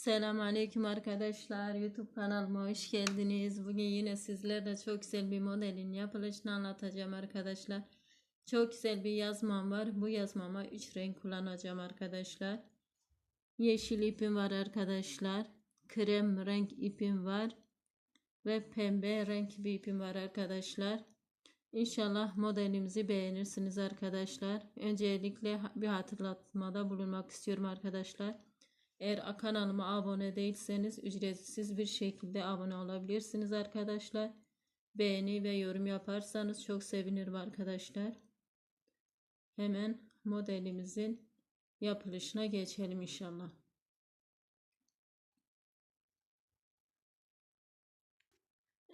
Selam aleyküm arkadaşlar. YouTube kanalıma hoş geldiniz. Bugün yine sizlerle çok güzel bir modelin yapılışını anlatacağım arkadaşlar. Çok güzel bir yazmam var. Bu yazmama 3 renk kullanacağım arkadaşlar. Yeşil ipim var arkadaşlar. Krem renk ipim var. Ve pembe renk bir ipim var arkadaşlar. İnşallah modelimizi beğenirsiniz arkadaşlar. Öncelikle bir hatırlatmada bulunmak istiyorum arkadaşlar. Eğer kanalıma abone değilseniz ücretsiz bir şekilde abone olabilirsiniz arkadaşlar. Beğeni ve yorum yaparsanız çok sevinirim arkadaşlar. Hemen modelimizin yapılışına geçelim inşallah.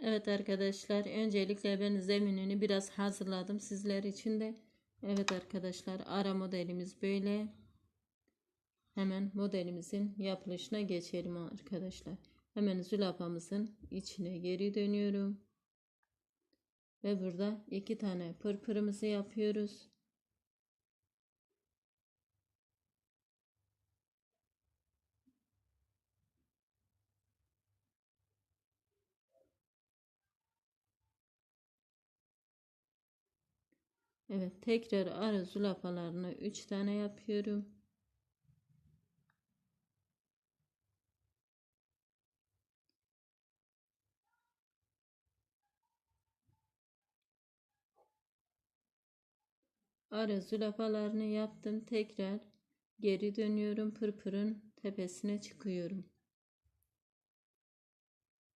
Evet arkadaşlar öncelikle ben zeminini biraz hazırladım sizler için de. Evet arkadaşlar ara modelimiz böyle. Hemen modelimizin yapılışına geçelim arkadaşlar. Hemen zülafamızın içine geri dönüyorum. Ve burada iki tane pırpırımızı yapıyoruz. Evet tekrar ara zülafalarını 3 tane yapıyorum. Ara zülafalarını yaptım. Tekrar geri dönüyorum. Pırpırın tepesine çıkıyorum.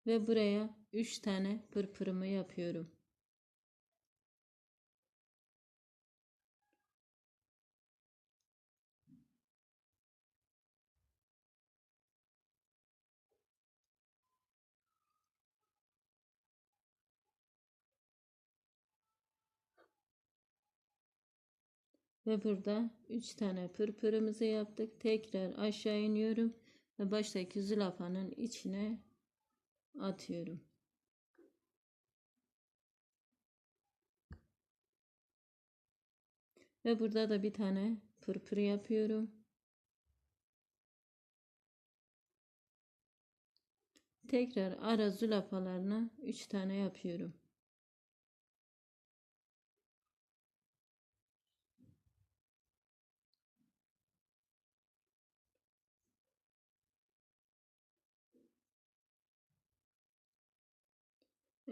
Ve buraya 3 tane pırpırımı yapıyorum. Ve burada 3 tane pırpırımızı yaptık. Tekrar aşağı iniyorum. Ve baştaki zülafanın içine atıyorum. Ve burada da bir tane pırpır yapıyorum. Tekrar ara zülafalarına 3 tane yapıyorum.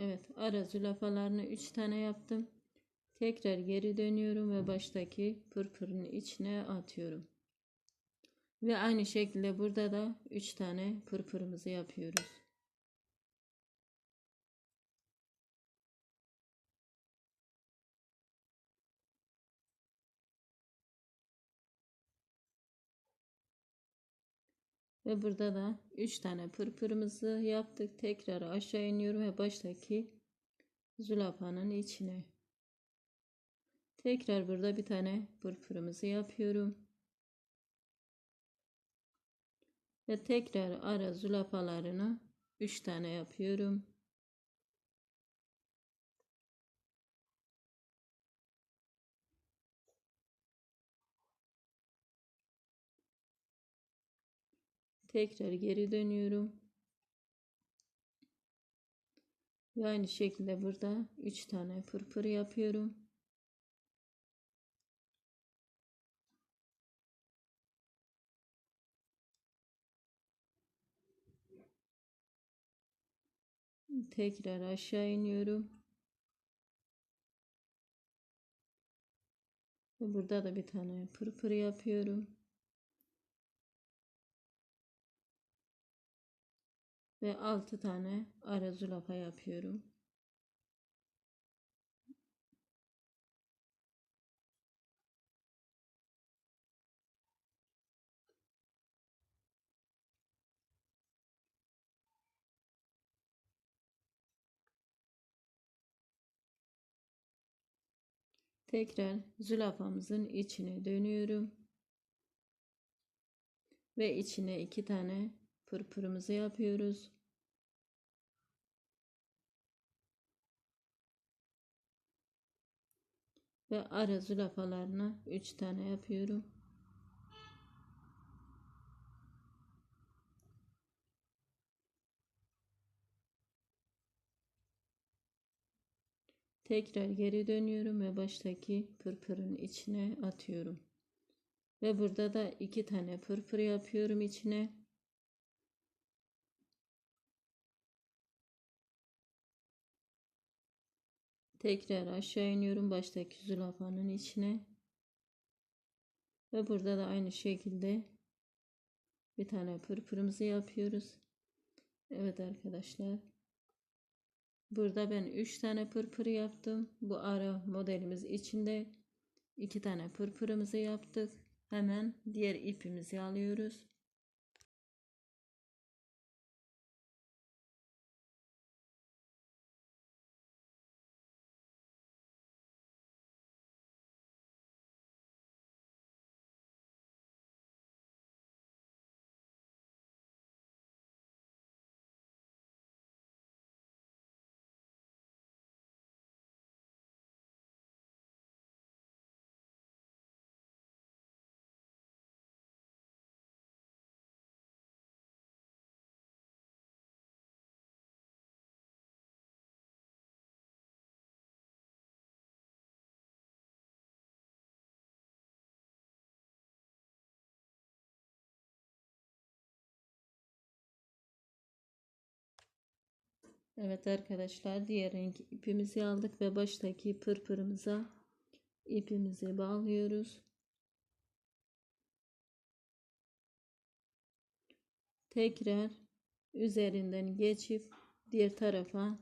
Evet ara zülafalarını 3 tane yaptım. Tekrar geri dönüyorum ve baştaki pırpırın içine atıyorum. Ve aynı şekilde burada da 3 tane pırpırımızı yapıyoruz. Ve burada da 3 tane pırpırımızı yaptık. Tekrar aşağı iniyorum ve baştaki zülafanın içine. Tekrar burada bir tane pırpırımızı yapıyorum. Ve tekrar ara zülafalarını 3 tane yapıyorum. Tekrar geri dönüyorum. Ve aynı şekilde burada 3 tane pırpır yapıyorum. Tekrar aşağı iniyorum. Ve burada da bir tane pırpır yapıyorum. Ve 6 tane ara zülafa yapıyorum. Tekrar zülafamızın içine dönüyorum. Ve içine iki tane Pırpırımızı yapıyoruz. Ve ara zülafalarına 3 tane yapıyorum. Tekrar geri dönüyorum ve baştaki pırpırın içine atıyorum. Ve burada da iki tane pırpır yapıyorum içine. Tekrar aşağı iniyorum baştaki zülafanın içine. Ve burada da aynı şekilde bir tane pırpırımızı yapıyoruz. Evet arkadaşlar. Burada ben 3 tane pırpır yaptım. Bu ara modelimiz içinde 2 tane pırpırımızı yaptık. Hemen diğer ipimizi alıyoruz. Evet arkadaşlar diğer renk ipimizi aldık ve baştaki pırpırımıza ipimizi bağlıyoruz. Tekrar üzerinden geçip diğer tarafa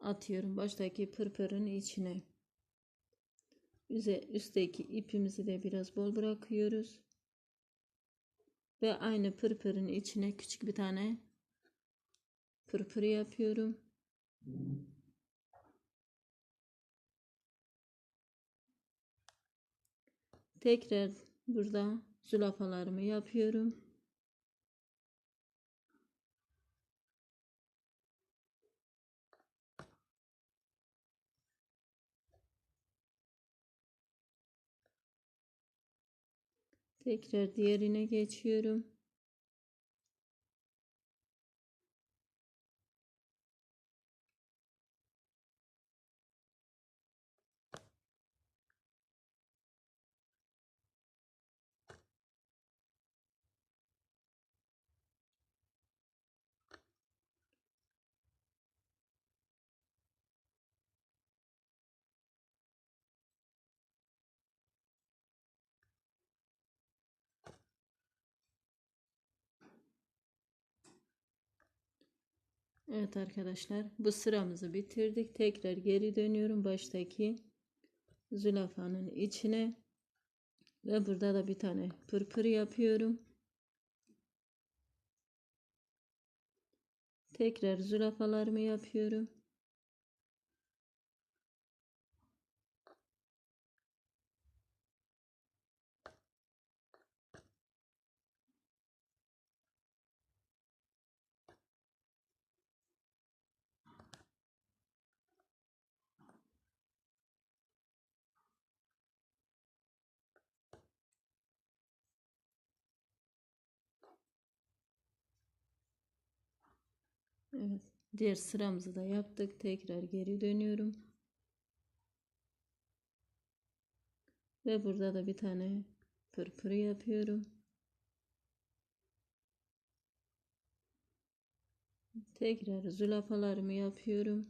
atıyorum baştaki pırpırın içine. Üstteki ipimizi de biraz bol bırakıyoruz. Ve aynı pırpırın içine küçük bir tane pırpır yapıyorum. Tekrar burada zülafalarımı yapıyorum. Tekrar diğerine geçiyorum. Evet arkadaşlar bu sıramızı bitirdik. Tekrar geri dönüyorum baştaki zülafanın içine ve burada da bir tane pırpır yapıyorum. Tekrar zülafalarımı yapıyorum. Evet. Diğer sıramızı da yaptık. Tekrar geri dönüyorum. Ve burada da bir tane pırpır yapıyorum. Tekrar zülafalarımı yapıyorum.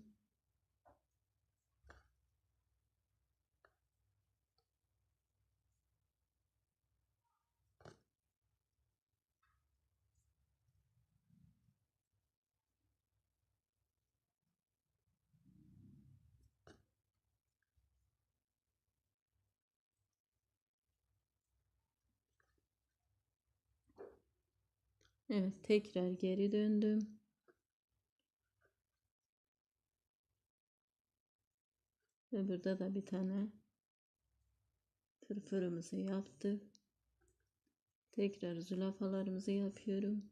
Evet tekrar geri döndüm. Ve burada da bir tane fırfırımızı yaptık. Tekrar zülafalarımızı yapıyorum.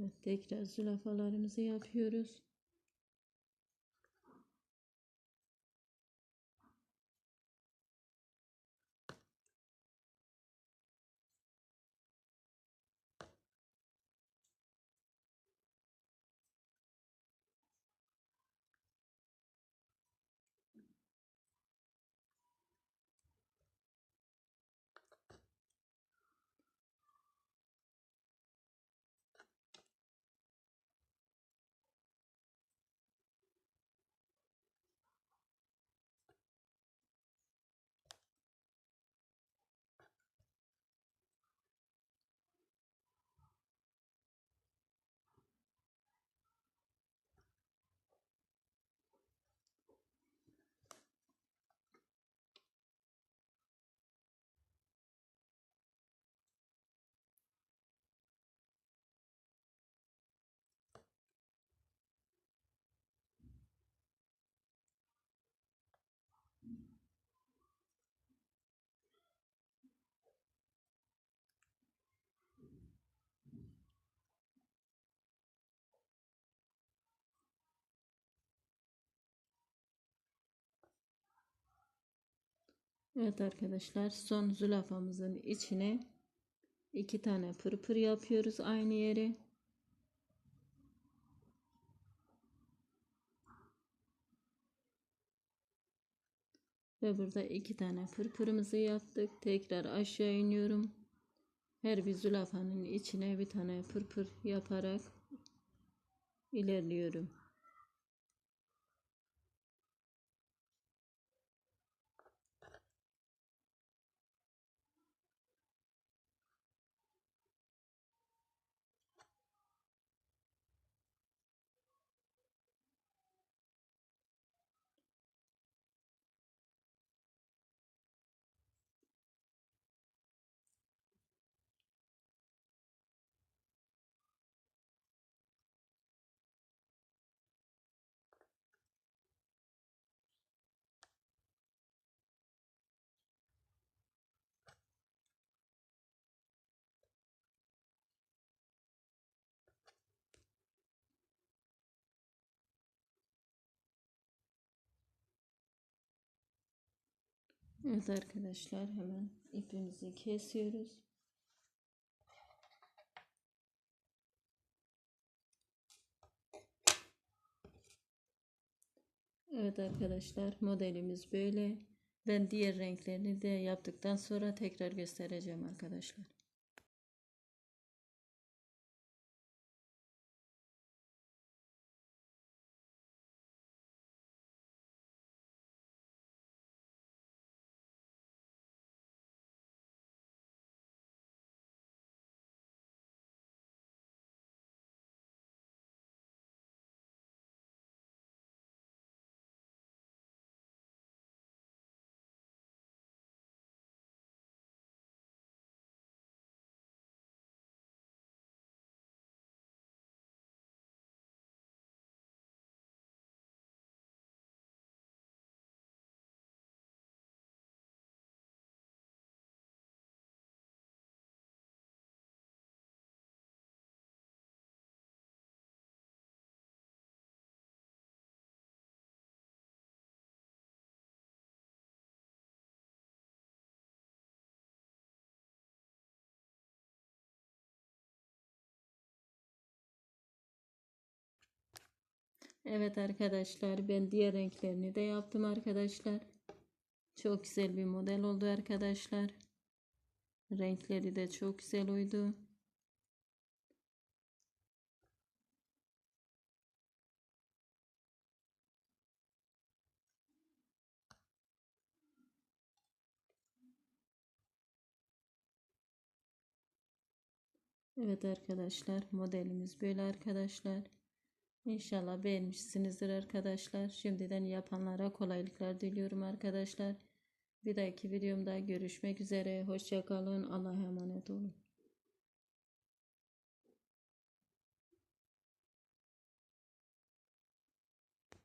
Evet, tekrar zülafalarımızı yapıyoruz. Evet arkadaşlar son zülafamızın içine iki tane pırpır yapıyoruz aynı yere. Ve burada iki tane pırpırımızı yaptık. Tekrar aşağı iniyorum. Her bir zülafanın içine bir tane pırpır yaparak ilerliyorum. Evet arkadaşlar hemen ipimizi kesiyoruz. Evet arkadaşlar modelimiz böyle. Ben diğer renklerini de yaptıktan sonra tekrar göstereceğim arkadaşlar. Evet arkadaşlar ben diğer renklerini de yaptım arkadaşlar. Çok güzel bir model oldu arkadaşlar. Renkleri de çok güzel uydu. Evet arkadaşlar modelimiz böyle arkadaşlar. İnşallah beğenmişsinizdir arkadaşlar. Şimdiden yapanlara kolaylıklar diliyorum arkadaşlar. Bir dahaki videomda görüşmek üzere. Hoşçakalın. Allah'a emanet olun.